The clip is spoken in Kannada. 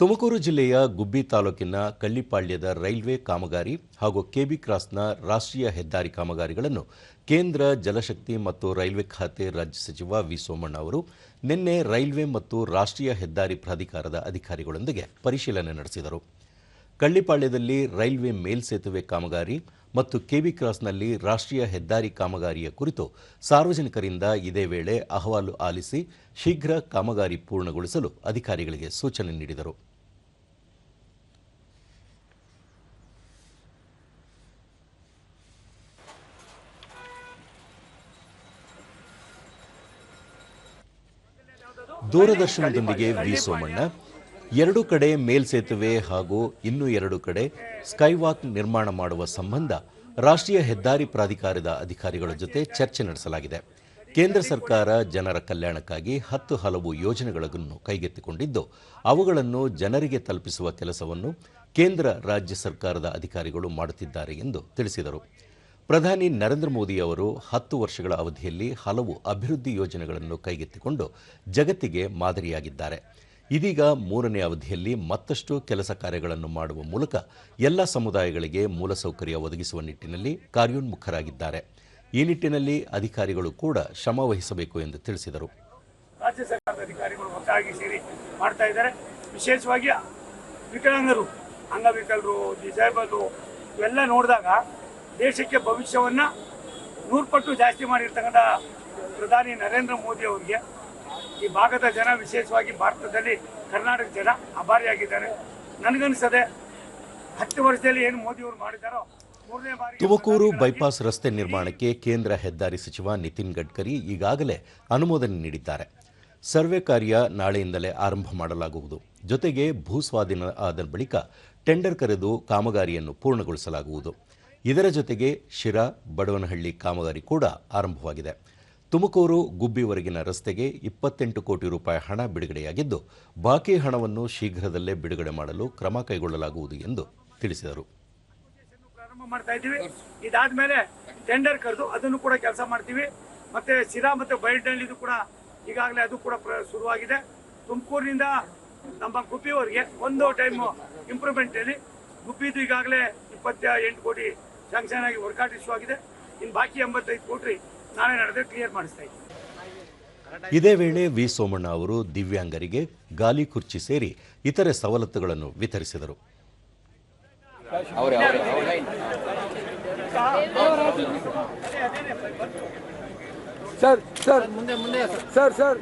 ತುಮಕೂರು ಜಿಲ್ಲೆಯ ಗುಬ್ಬಿ ತಾಲೂಕಿನ ಕಳ್ಳಿಪಾಳ್ಯದ ರೈಲ್ವೆ ಕಾಮಗಾರಿ ಹಾಗೂ ಕೆಬಿ ಕ್ರಾಸ್ನ ರಾಷ್ಟ್ರೀಯ ಹೆದ್ದಾರಿ ಕಾಮಗಾರಿಗಳನ್ನು ಕೇಂದ್ರ ಜಲಶಕ್ತಿ ಮತ್ತು ರೈಲ್ವೆ ಖಾತೆ ರಾಜ್ಯ ಸಚಿವ ವಿ ಸೋಮಣ್ಣ ಅವರು ನಿನ್ನೆ ರೈಲ್ವೆ ಮತ್ತು ರಾಷ್ಟ್ರೀಯ ಹೆದ್ದಾರಿ ಪ್ರಾಧಿಕಾರದ ಅಧಿಕಾರಿಗಳೊಂದಿಗೆ ಪರಿಶೀಲನೆ ನಡೆಸಿದರು. ಕಳ್ಳಿಪಾಳ್ಯದಲ್ಲಿ ರೈಲ್ವೆ ಮೇಲ್ಸೇತುವೆ ಕಾಮಗಾರಿ ಮತ್ತು ಕೆವಿ ಕ್ರಾಸ್ನಲ್ಲಿ ರಾಷ್ಟ್ರೀಯ ಹೆದ್ದಾರಿ ಕಾಮಗಾರಿಯ ಕುರಿತು ಸಾರ್ವಜನಿಕರಿಂದ ಇದೇ ವೇಳೆ ಅಹವಾಲು ಆಲಿಸಿ ಶೀಘ್ರ ಕಾಮಗಾರಿ ಪೂರ್ಣಗೊಳಿಸಲು ಅಧಿಕಾರಿಗಳಿಗೆ ಸೂಚನೆ ನೀಡಿದರು. ದೂರದರ್ಶನದೊಂದಿಗೆ ವಿ ಸೋಮಣ್ಣ. ಎರಡು ಕಡೆ ಮೇಲ್ಸೇತುವೆ ಹಾಗೂ ಇನ್ನೂ ಎರಡು ಕಡೆ ಸ್ಕೈವಾಕ್ ನಿರ್ಮಾಣ ಮಾಡುವ ಸಂಬಂಧ ರಾಷ್ಟ್ರೀಯ ಹೆದ್ದಾರಿ ಪ್ರಾಧಿಕಾರದ ಅಧಿಕಾರಿಗಳ ಜೊತೆ ಚರ್ಚೆ ನಡೆಸಲಾಗಿದೆ. ಕೇಂದ್ರ ಸರ್ಕಾರ ಜನರ ಕಲ್ಯಾಣಕ್ಕಾಗಿ ಹತ್ತು ಹಲವು ಯೋಜನೆಗಳನ್ನು ಕೈಗೆತ್ತಿಕೊಂಡಿದ್ದು, ಅವುಗಳನ್ನು ಜನರಿಗೆ ತಲುಪಿಸುವ ಕೆಲಸವನ್ನು ಕೇಂದ್ರ ರಾಜ್ಯ ಸರ್ಕಾರದ ಅಧಿಕಾರಿಗಳು ಮಾಡುತ್ತಿದ್ದಾರೆ ಎಂದು ತಿಳಿಸಿದರು. ಪ್ರಧಾನಿ ನರೇಂದ್ರ ಮೋದಿ ಅವರು ಹತ್ತು ವರ್ಷಗಳ ಅವಧಿಯಲ್ಲಿ ಹಲವು ಅಭಿವೃದ್ಧಿ ಯೋಜನೆಗಳನ್ನು ಕೈಗೆತ್ತಿಕೊಂಡು ಜಗತ್ತಿಗೆ ಮಾದರಿಯಾಗಿದ್ದಾರೆ. ಇದೀಗ ಮೂರನೇ ಅವಧಿಯಲ್ಲಿ ಮತ್ತಷ್ಟು ಕೆಲಸ ಕಾರ್ಯಗಳನ್ನು ಮಾಡುವ ಮೂಲಕ ಎಲ್ಲ ಸಮುದಾಯಗಳಿಗೆ ಮೂಲಸೌಕರ್ಯ ಒದಗಿಸುವ ನಿಟ್ಟಿನಲ್ಲಿ ಕಾರ್ಯೋನ್ಮುಖರಾಗಿದ್ದಾರೆ. ಈ ನಿಟ್ಟಿನಲ್ಲಿ ಅಧಿಕಾರಿಗಳು ಕೂಡ ಶ್ರಮ ವಹಿಸಬೇಕು ಎಂದು ತಿಳಿಸಿದರು. ರಾಜ್ಯ ಸರ್ಕಾರದ ಅಧಿಕಾರಿಗಳು ಒಟ್ಟಾಗಿ ಸೇರಿ ಮಾಡ್ತಾ ಇದ್ದಾರೆ. ವಿಶೇಷವಾಗಿ ವಿಕಲಾಂಗರು, ಅಂಗವಿಕಲರು ಡಿಸೇಬಲು ಇವೆಲ್ಲ ನೋಡಿದಾಗ ದೇಶಕ್ಕೆ ಭವಿಷ್ಯವನ್ನ ನೂರು ಪಟ್ಟು ಜಾಸ್ತಿ ಮಾಡಿರ್ತಕ್ಕಂಥ ಪ್ರಧಾನಿ ನರೇಂದ್ರ ಮೋದಿ ಅವರಿಗೆ ಈ ಭಾಗದ ಜನ ವಿಶೇಷವಾಗಿ ಭಾರತದಲ್ಲಿ ಕರ್ನಾಟಕ ಜನ ಅಭಾರಿಯಾಗಿದ್ದಾರೆ. ನನಗನ್ಸದೆ ಹತ್ತು ವರ್ಷದಲ್ಲಿ ಏನು ಮೋದಿ ಅವರು ಮಾಡಿದಾರೋ ತುಮಕೂರು ಬೈಪಾಸ್ ರಸ್ತೆ ನಿರ್ಮಾಣಕ್ಕೆ ಕೇಂದ್ರ ಹೆದ್ದಾರಿ ಸಚಿವ ನಿತಿನ್ ಗಡ್ಕರಿ ಈಗಾಗಲೇ ಅನುಮೋದನೆ ನೀಡಿದ್ದಾರೆ. ಸರ್ವೆ ಕಾರ್ಯ ನಾಳೆಯಿಂದಲೇ ಆರಂಭ ಮಾಡಲಾಗುವುದು. ಜೊತೆಗೆ ಭೂಸ್ವಾಧೀನ ಆದ ಬಳಿಕ ಟೆಂಡರ್ ಕರೆದು ಕಾಮಗಾರಿಯನ್ನು ಪೂರ್ಣಗೊಳಿಸಲಾಗುವುದು. ಇದರ ಜೊತೆಗೆ ಶಿರಾ ಬಡವನಹಳ್ಳಿ ಕಾಮಗಾರಿ ಕೂಡ ಆರಂಭವಾಗಿದೆ. ತುಮಕೂರು ಗುಬ್ಬಿವರೆಗಿನ ರಸ್ತೆಗೆ ಇಪ್ಪತ್ತೆಂಟು ಕೋಟಿ ರೂಪಾಯಿ ಹಣ ಬಿಡುಗಡೆಯಾಗಿದ್ದು, ಬಾಕಿ ಹಣವನ್ನು ಶೀಘ್ರದಲ್ಲೇ ಬಿಡುಗಡೆ ಮಾಡಲು ಕ್ರಮ ಕೈಗೊಳ್ಳಲಾಗುವುದು ಎಂದು ತಿಳಿಸಿದರು. ಇದಾದ್ಮೇಲೆ ಟೆಂಡರ್ ಕರೆದು ಅದನ್ನು ಕೂಡ ಕೆಲಸ ಮಾಡ್ತೀವಿ. ಮತ್ತೆ ಸಿರಾ ಮತ್ತೆ ಬೈಲ್ಡಳ್ಳಿದು ಕೂಡ ಈಗಾಗಲೇ ಅದು ಕೂಡ ಶುರುವಾಗಿದೆ. ತುಮಕೂರಿನಿಂದ ನಮ್ಮ ಗುಬ್ಬಿವರೆಗೆ ಒಂದು ಟೈಮ್ ಇಂಪ್ರೂವ್ಮೆಂಟ್ ಅಲ್ಲಿ ಗುಬ್ಬಿದು ಈಗಾಗಲೇ ಇಪ್ಪತ್ತ ಎಂಟು ಕೋಟಿ ಸ್ಯಾಂಕ್ಷನ್ ಆಗಿ ವರ್ಕೌಟ್ ಇಶ್ಯೂ ಆಗಿದೆ. ಇನ್ನು ಬಾಕಿ ಎಂಬತ್ತೈದು ಕೋಟಿ ನಾಳೆ ನಡೆದ್ರೆ ಕ್ಲಿಯರ್ ಮಾಡಿಸ್ತಾ ಇದ್ದೀವಿ ಇದೇ ವೇಳೆ ವಿ ಸೋಮಣ್ಣ ಅವರು ದಿವ್ಯಾಂಗರಿಗೆ ಗಾಲಿ ಕುರ್ಚಿ ಸೇರಿ ಇತರೆ ಸವಲತ್ತುಗಳನ್ನು ವಿತರಿಸಿದರು. Sir sir sir sir.